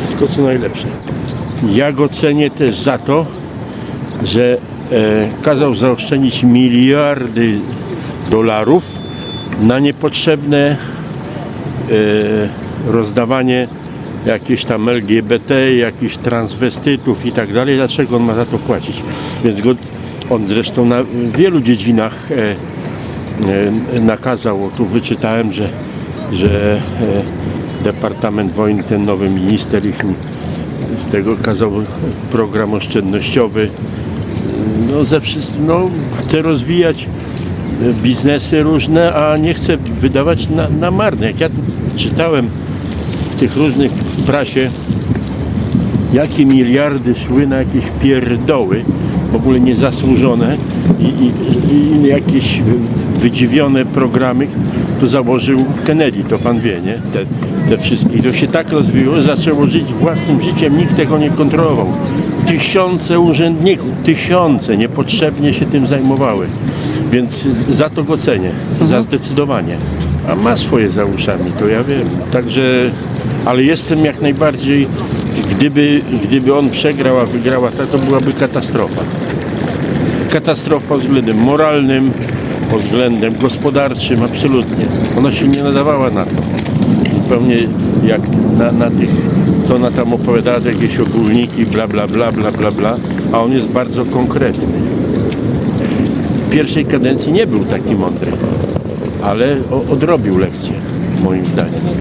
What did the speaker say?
wszystko co najlepsze. Ja go cenię też za to, że e, kazał zaoszczędzić miliardy dolarów na niepotrzebne e, rozdawanie jakieś tam LGBT, jakichś transwestytów i tak dalej. Dlaczego on ma za to płacić? Więc go, on zresztą na wielu dziedzinach e, e, nakazał, tu wyczytałem, że, że e, Departament Wojny, ten nowy minister ich z tego kazał program oszczędnościowy. No, ze wszystkim, no, chce rozwijać biznesy różne, a nie chce wydawać na, na marne. Jak ja czytałem w tych różnych prasie, jakie miliardy szły na jakieś pierdoły, w ogóle niezasłużone i, i, i jakieś wydziwione programy, to założył Kennedy, to pan wie, nie? Te wszystkie. I to się tak rozwijało, że zaczęło żyć własnym życiem, nikt tego nie kontrolował. Tysiące urzędników, tysiące niepotrzebnie się tym zajmowały. Więc za to go cenię, za zdecydowanie. A ma swoje za uszami, to ja wiem. Także, ale jestem jak najbardziej, gdyby, gdyby on przegrał, a wygrała ta, to byłaby katastrofa. Katastrofa pod względem moralnym, pod względem gospodarczym, absolutnie. Ona się nie nadawała na to. Zupełnie jak na, na tych, co ona tam opowiadała, jakieś ogólniki, bla, bla, bla, bla, bla, bla, a on jest bardzo konkretny. W pierwszej kadencji nie był taki mądry, ale odrobił lekcję, moim zdaniem.